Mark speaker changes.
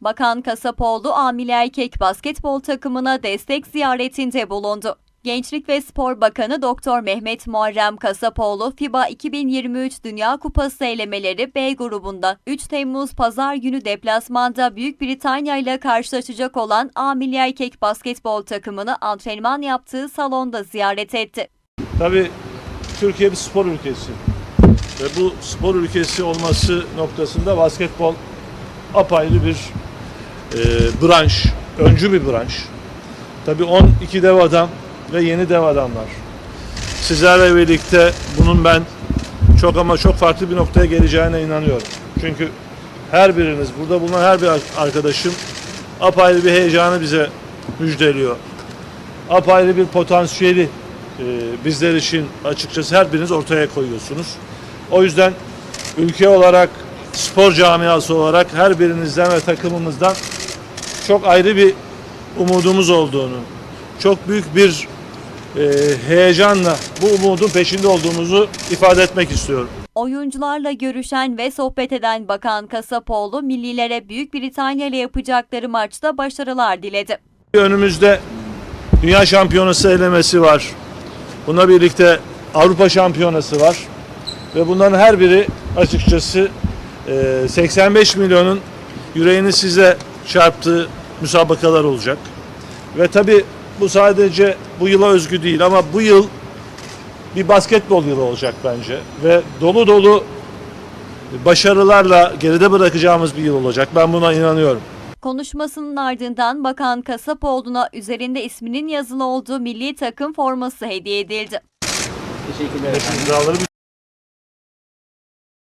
Speaker 1: Bakan Kasapoğlu Amile Erkek basketbol takımına destek ziyaretinde bulundu. Gençlik ve Spor Bakanı Doktor Mehmet Muharrem Kasapoğlu, FIBA 2023 Dünya Kupası elemeleri B grubunda 3 Temmuz Pazar günü deplasmanda Büyük Britanya ile karşılaşacak olan Amile Erkek basketbol takımını antrenman yaptığı salonda ziyaret etti.
Speaker 2: Tabii Türkiye bir spor ülkesi ve bu spor ülkesi olması noktasında basketbol apayrı bir e, branş, öncü bir branş. Tabii 12 dev adam ve yeni dev adamlar. Sizlerle birlikte bunun ben çok ama çok farklı bir noktaya geleceğine inanıyorum. Çünkü her biriniz, burada bulunan her bir arkadaşım apayrı bir heyecanı bize müjdeliyor. Apayrı bir potansiyeli e, bizler için açıkçası her biriniz ortaya koyuyorsunuz. O yüzden ülke olarak, spor camiası olarak her birinizden ve takımımızdan çok ayrı bir umudumuz olduğunu, çok büyük bir e, heyecanla bu umudun peşinde olduğumuzu ifade etmek istiyorum.
Speaker 1: Oyuncularla görüşen ve sohbet eden Bakan Kasapoğlu, millilere Büyük Britanya ile yapacakları maçta başarılar diledi.
Speaker 2: Önümüzde Dünya Şampiyonası elemesi var. Buna birlikte Avrupa Şampiyonası var. Ve bunların her biri açıkçası e, 85 milyonun yüreğini size çarptığı müsabakalar olacak. Ve tabi bu sadece bu yıla özgü değil ama bu yıl bir basketbol yılı olacak bence. Ve dolu dolu başarılarla geride bırakacağımız bir yıl olacak. Ben buna inanıyorum.
Speaker 1: Konuşmasının ardından Bakan Kasapoğlu'na üzerinde isminin yazılı olduğu milli takım forması hediye edildi.
Speaker 3: Teşekkürler.